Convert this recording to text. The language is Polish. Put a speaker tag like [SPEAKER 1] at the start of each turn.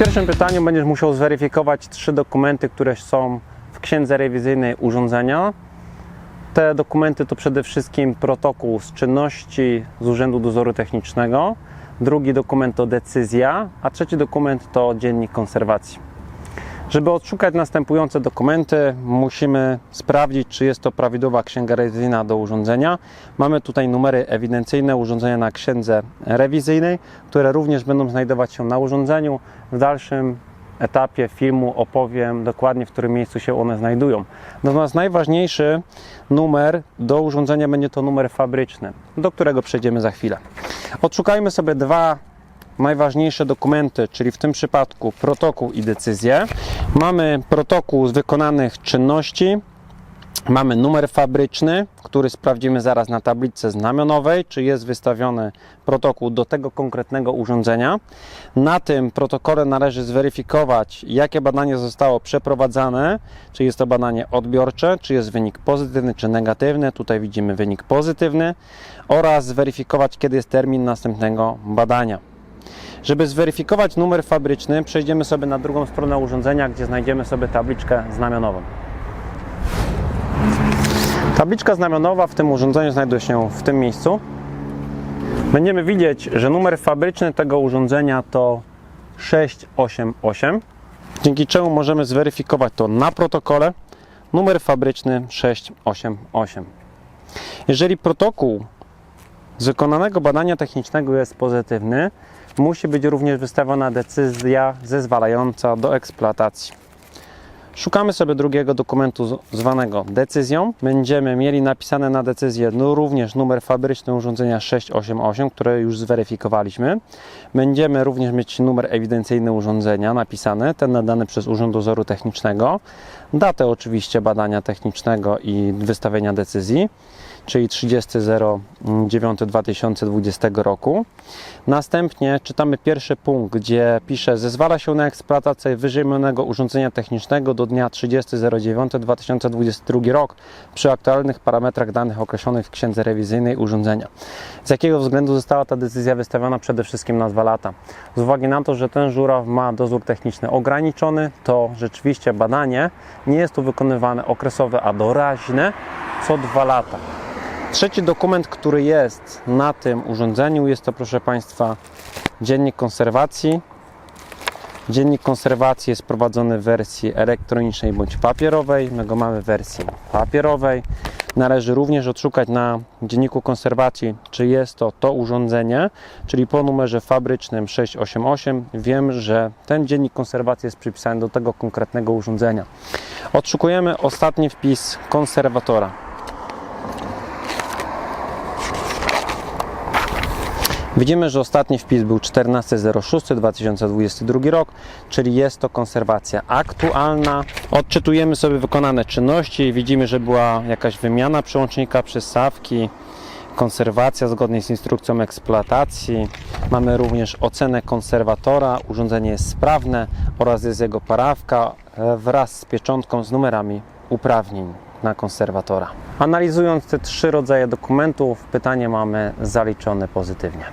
[SPEAKER 1] pierwszym pytaniu będziesz musiał zweryfikować trzy dokumenty, które są w księdze rewizyjnej urządzenia. Te dokumenty to przede wszystkim protokół z czynności z Urzędu Dozoru Technicznego, drugi dokument to decyzja, a trzeci dokument to dziennik konserwacji. Żeby odszukać następujące dokumenty, musimy sprawdzić, czy jest to prawidłowa księga rewizyjna do urządzenia. Mamy tutaj numery ewidencyjne urządzenia na księdze rewizyjnej, które również będą znajdować się na urządzeniu. W dalszym etapie filmu opowiem dokładnie, w którym miejscu się one znajdują. Natomiast najważniejszy numer do urządzenia będzie to numer fabryczny, do którego przejdziemy za chwilę. Odszukajmy sobie dwa najważniejsze dokumenty, czyli w tym przypadku protokół i decyzję. Mamy protokół z wykonanych czynności, mamy numer fabryczny, który sprawdzimy zaraz na tablicy znamionowej, czy jest wystawiony protokół do tego konkretnego urządzenia. Na tym protokole należy zweryfikować, jakie badanie zostało przeprowadzane, czy jest to badanie odbiorcze, czy jest wynik pozytywny, czy negatywny. Tutaj widzimy wynik pozytywny oraz zweryfikować, kiedy jest termin następnego badania. Żeby zweryfikować numer fabryczny, przejdziemy sobie na drugą stronę urządzenia, gdzie znajdziemy sobie tabliczkę znamionową. Tabliczka znamionowa w tym urządzeniu znajduje się w tym miejscu. Będziemy widzieć, że numer fabryczny tego urządzenia to 688, dzięki czemu możemy zweryfikować to na protokole. Numer fabryczny 688. Jeżeli protokół z wykonanego badania technicznego jest pozytywny, musi być również wystawiona decyzja zezwalająca do eksploatacji. Szukamy sobie drugiego dokumentu zwanego decyzją. Będziemy mieli napisane na decyzję no, również numer fabryczny urządzenia 688, które już zweryfikowaliśmy. Będziemy również mieć numer ewidencyjny urządzenia napisany, ten nadany przez Urząd Dozoru Technicznego. Datę oczywiście badania technicznego i wystawienia decyzji czyli 30.09.2020 roku. Następnie czytamy pierwszy punkt, gdzie pisze zezwala się na eksploatację wyżej urządzenia technicznego do dnia 30.09.2022 rok przy aktualnych parametrach danych określonych w księdze rewizyjnej urządzenia. Z jakiego względu została ta decyzja wystawiona przede wszystkim na dwa lata? Z uwagi na to, że ten żuraw ma dozór techniczny ograniczony, to rzeczywiście badanie nie jest tu wykonywane okresowe, a doraźne co dwa lata. Trzeci dokument, który jest na tym urządzeniu, jest to, proszę Państwa, dziennik konserwacji. Dziennik konserwacji jest prowadzony w wersji elektronicznej bądź papierowej. My go mamy w wersji papierowej. Należy również odszukać na dzienniku konserwacji, czy jest to to urządzenie, czyli po numerze fabrycznym 688 wiem, że ten dziennik konserwacji jest przypisany do tego konkretnego urządzenia. Odszukujemy ostatni wpis konserwatora. Widzimy, że ostatni wpis był 14.06.2022 rok, czyli jest to konserwacja aktualna. Odczytujemy sobie wykonane czynności. Widzimy, że była jakaś wymiana przełącznika przystawki, konserwacja zgodnie z instrukcją eksploatacji. Mamy również ocenę konserwatora. Urządzenie jest sprawne oraz jest jego parawka wraz z pieczątką z numerami uprawnień na konserwatora. Analizując te trzy rodzaje dokumentów, pytanie mamy zaliczone pozytywnie.